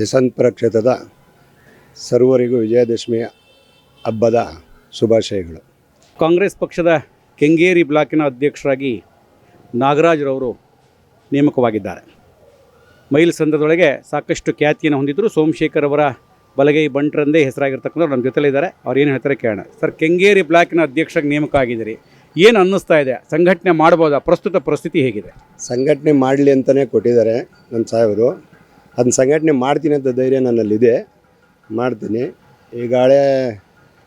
ಯಶವಂತಪುರ ಕ್ಷೇತ್ರದ ಸರ್ವರಿಗೂ ವಿಜಯದಶಮಿ ಹಬ್ಬದ ಶುಭಾಶಯಗಳು. ಕಾಂಗ್ರೆಸ್ ಪಕ್ಷದ ಕೆಂಗೇರಿ ಬ್ಲಾಕಿನ ಅಧ್ಯಕ್ಷರಾಗಿ ನಾಗರಾಜ್ರವರು ನೇಮಕವಾಗಿದ್ದಾರೆ. ಮೈಲ್ ಸಂದದೊಳಗೆ ಸಾಕಷ್ಟು ಖ್ಯಾತಿಯನ್ನು ಹೊಂದಿದ್ದರು. ಸೋಮಶೇಖರ್ ಅವರ ಬಲಗೈ ಬಂಟ್ರಂದೇ ಹೆಸರಾಗಿರ್ತಕ್ಕಂಥವ್ರು ನಮ್ಮ ಜೊತೆಲಿದ್ದಾರೆ ಅವ್ರು ಏನು ಹೇಳ್ತಾರೆ ಕೇಳೋಣ. ಸರ್ ಕೆಂಗೇರಿ ಬ್ಲಾಕಿನ ಅಧ್ಯಕ್ಷರಾಗಿ ನೇಮಕ ಆಗಿದ್ದೀರಿ ಏನು ಅನ್ನಿಸ್ತಾ ಇದೆ? ಸಂಘಟನೆ ಮಾಡ್ಬೋದಾ? ಪ್ರಸ್ತುತ ಪರಿಸ್ಥಿತಿ ಹೇಗಿದೆ? ಸಂಘಟನೆ ಮಾಡಲಿ ಅಂತಲೇ ಕೊಟ್ಟಿದ್ದಾರೆ ನನ್ನ ಸಾಹೇಬರು. ಅದನ್ನ ಸಂಘಟನೆ ಮಾಡ್ತೀನಿ ಅಂತ ಧೈರ್ಯ ನನ್ನಲ್ಲಿದೆ. ಮಾಡ್ತೀನಿ. ಈಗ ಹಳೆ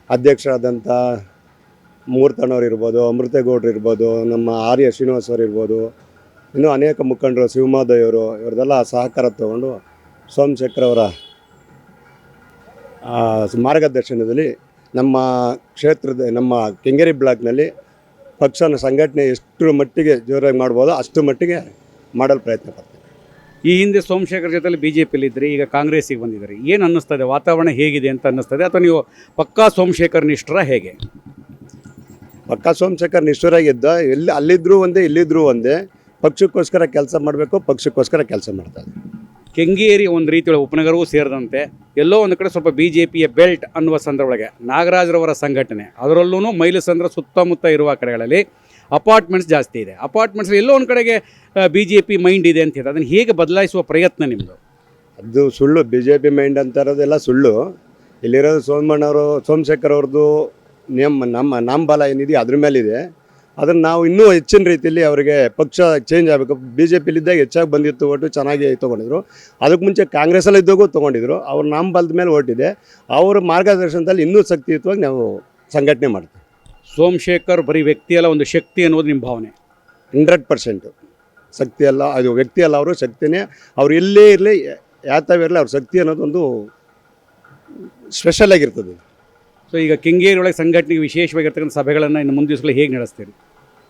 ಅಧ್ಯಕ್ಷರಾದಂಥ ಮೂರ್ತಣ್ಣವ್ರು ಇರ್ಬೋದು, ಅಮೃತೇಗೌಡರು ಇರ್ಬೋದು, ನಮ್ಮ ಆರ್ಯ ಶ್ರೀನಿವಾಸ್ ಅವರು ಇರ್ಬೋದು, ಇನ್ನೂ ಅನೇಕ ಮುಖಂಡರು ಶಿವಮಾದಯ್ಯವರು ಇವ್ರದ್ದೆಲ್ಲ ಸಹಕಾರ ತಗೊಂಡು ಸೋಮಶೇಖರ್ ಅವರ ಮಾರ್ಗದರ್ಶನದಲ್ಲಿ ನಮ್ಮ ಕ್ಷೇತ್ರದ, ನಮ್ಮ ಕೆಂಗೇರಿ ಬ್ಲಾಕ್ನಲ್ಲಿ ಪಕ್ಷನ ಸಂಘಟನೆ ಎಷ್ಟು ಮಟ್ಟಿಗೆ ಜೋರಾಗಿ ಮಾಡ್ಬೋದೋ ಅಷ್ಟು ಮಟ್ಟಿಗೆ ಮಾಡಲು ಪ್ರಯತ್ನ ಪಡ್ತೀನಿ. ಈ ಹಿಂದೆ ಸೋಮಶೇಖರ್ ಜೊತೆಲಿ ಬಿ ಜೆ ಪಿಲಿ ಇದ್ದರೆ ಈಗ ಕಾಂಗ್ರೆಸ್ಸಿಗೆ ಬಂದಿದ್ದಾರೆ. ಏನು ಅನ್ನಿಸ್ತದೆ? ವಾತಾವರಣ ಹೇಗಿದೆ ಅಂತ ಅನ್ನಿಸ್ತದೆ? ಅಥವಾ ನೀವು ಪಕ್ಕಾ ಸೋಮಶೇಖರ್ ನಿಷ್ಠರ ಹೇಗೆ? ಪಕ್ಕಾ ಸೋಮಶೇಖರ್ ನಿಷ್ಠರಾಗಿದ್ದ ಎಲ್ಲಿ ಅಲ್ಲಿದ್ದರೂ ಒಂದೇ ಇಲ್ಲಿದ್ದರೂ ಒಂದೇ. ಪಕ್ಷಕ್ಕೋಸ್ಕರ ಕೆಲಸ ಮಾಡಬೇಕು ಪಕ್ಷಕ್ಕೋಸ್ಕರ ಕೆಲಸ ಮಾಡ್ತಾರೆ ಕೆಂಗೇರಿ ಒಂದು ರೀತಿಯೊಳಗೆ ಉಪನಗರವೂ ಸೇರಿದಂತೆ ಎಲ್ಲೋ ಒಂದು ಕಡೆ ಸ್ವಲ್ಪ ಬಿ ಜೆ ಪಿಯ ಬೆಲ್ಟ್ ಅನ್ನುವ ಸಂದರ್ಭ ಒಳಗೆ ನಾಗರಾಜರವರ ಸಂಘಟನೆ ಅದರಲ್ಲೂ ಮೈಲಸಂದ್ರ ಸುತ್ತಮುತ್ತ ಇರುವ ಕಡೆಗಳಲ್ಲಿ ಅಪಾರ್ಟ್ಮೆಂಟ್ಸ್ ಜಾಸ್ತಿ ಇದೆ. ಅಪಾರ್ಟ್ಮೆಂಟ್ಸ್ ಎಲ್ಲೋ ಒಂದು ಕಡೆಗೆ ಬಿ ಜೆ ಪಿ ಮೈಂಡ್ ಇದೆ ಅಂತ ಅದನ್ನು ಹೇಗೆ ಬದಲಾಯಿಸುವ ಪ್ರಯತ್ನ ನಿಮ್ಮದು ಅದು ಸುಳ್ಳು. ಬಿ ಜೆ ಪಿ ಮೈಂಡ್ ಅಂತ ಇರೋದೆಲ್ಲ ಸುಳ್ಳು. ಇಲ್ಲಿರೋದು ಸೋಮಣ್ಣವರು ಸೋಮಶೇಖರ್ ಅವ್ರದ್ದು ನೇಮ್ ನಮ್ಮ ನಾಮಬಲ ಏನಿದೆ ಅದ್ರ ಮೇಲಿದೆ. ಅದನ್ನು ನಾವು ಇನ್ನೂ ಹೆಚ್ಚಿನ ರೀತಿಯಲ್ಲಿ ಅವರಿಗೆ ಪಕ್ಷ ಚೇಂಜ್ ಆಗಬೇಕು. ಬಿ ಜೆ ಪಿಲಿದ್ದಾಗ ಹೆಚ್ಚಾಗಿ ಬಂದಿತ್ತು ಒಟ್ಟು ಚೆನ್ನಾಗಿ ತೊಗೊಂಡಿದ್ರು. ಅದಕ್ಕೆ ಮುಂಚೆ ಕಾಂಗ್ರೆಸ್ಸಲ್ಲಿ ಇದ್ದಾಗೂ ತೊಗೊಂಡಿದ್ರು. ಅವ್ರ ನಾಮಬಲದ ಮೇಲೆ ಓಟಿದೆ ಅವರ ಮಾರ್ಗದರ್ಶನದಲ್ಲಿ ಇನ್ನೂ ಶಕ್ತಿಯುತವಾಗಿ ನಾವು ಸಂಘಟನೆ ಮಾಡ್ತೀವಿ. ಸೋಮಶೇಖರ್ ಬರೀ ವ್ಯಕ್ತಿ ಅಲ್ಲ ಒಂದು ಶಕ್ತಿ ಅನ್ನೋದು ನಿಮ್ಮ ಭಾವನೆ. Hundred percent. ಶಕ್ತಿ ಅಲ್ಲ ಅದು ವ್ಯಕ್ತಿ ಅಲ್ಲ ಅವರು ಶಕ್ತಿನೇ. ಅವ್ರು ಎಲ್ಲೇ ಇರಲಿ ಯಾತವೇ ಇರಲಿ ಅವ್ರ ಶಕ್ತಿ ಅನ್ನೋದೊಂದು ಸ್ಪೆಷಲ್ ಆಗಿರ್ತದೆ. ಸೊ ಈಗ ಕೆಂಗೇರಿ ಒಳಗೆ ಸಂಘಟನೆಗೆ ವಿಶೇಷವಾಗಿರ್ತಕ್ಕಂಥ ಸಭೆಗಳನ್ನು ಇನ್ನು ಮುಂದಿನ ದಿವಸಗಳು ಹೇಗೆ ನಡೆಸ್ತೀರಿ?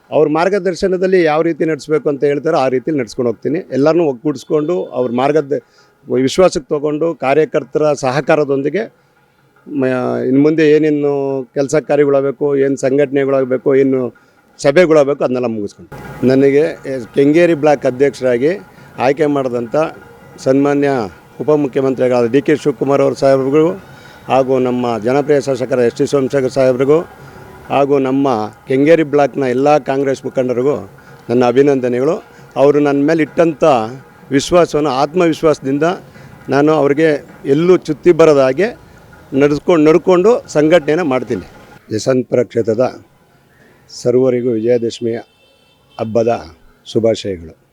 ಅವ್ರ ಮಾರ್ಗದರ್ಶನದಲ್ಲಿ ಯಾವ ರೀತಿ ನಡೆಸಬೇಕು ಅಂತ ಹೇಳ್ತಾರೋ ಆ ರೀತಿಯಲ್ಲಿ ನಡ್ಸ್ಕೊಂಡು ಹೋಗ್ತೀನಿ. ಎಲ್ಲರನ್ನೂ ಒಗ್ಗೂಡಿಸ್ಕೊಂಡು ಅವ್ರ ಮಾರ್ಗದ ವಿಶ್ವಾಸಕ್ಕೆ ತೊಗೊಂಡು ಕಾರ್ಯಕರ್ತರ ಸಹಕಾರದೊಂದಿಗೆ ಇನ್ನು ಮುಂದೆ ಏನೇನು ಕೆಲಸ ಕಾರ್ಯಗಳಾಗಬೇಕು, ಏನು ಸಂಘಟನೆಗಳಾಗಬೇಕು, ಏನು ಸಭೆಗಳಾಗಬೇಕು, ಅದನ್ನೆಲ್ಲ ಮುಗಿಸ್ಕೊಂಡು. ನನಗೆ ಕೆಂಗೇರಿ ಬ್ಲಾಕ್ ಅಧ್ಯಕ್ಷರಾಗಿ ಆಯ್ಕೆ ಮಾಡಿದಂಥ ಸನ್ಮಾನ್ಯ ಉಪಮುಖ್ಯಮಂತ್ರಿಗಳಾದ ಡಿ ಕೆ ಶಿವಕುಮಾರ್ ಅವರ ಸಾಹೇಬ್ರಿಗೂ ಹಾಗೂ ನಮ್ಮ ಜನಪ್ರಿಯ ಶಾಸಕರ ಎಸ್ ಟಿ ಸೋಮಶೇಖರ್ ಸಾಹೇಬ್ರಿಗೂ ಹಾಗೂ ನಮ್ಮ ಕೆಂಗೇರಿ ಬ್ಲಾಕ್ನ ಎಲ್ಲ ಕಾಂಗ್ರೆಸ್ ಮುಖಂಡರಿಗೂ ನನ್ನ ಅಭಿನಂದನೆಗಳು. ಅವರು ನನ್ನ ಮೇಲೆ ಇಟ್ಟಂಥ ವಿಶ್ವಾಸವನ್ನು, ಆತ್ಮವಿಶ್ವಾಸದಿಂದ ನಾನು ಅವರಿಗೆ ಎಲ್ಲೂ ಚುತ್ತಿ ಹಾಗೆ ನಡೆಸ್ಕೊಂಡು ನಡ್ಕೊಂಡು ಸಂಘಟನೆಯನ್ನು ಮಾಡ್ತೀನಿ. ಯಶವಂತಪುರ ಕ್ಷೇತ್ರದ ಸರ್ವರಿಗೂ ವಿಜಯದಶಮಿಯ ಹಬ್ಬದ ಶುಭಾಶಯಗಳು.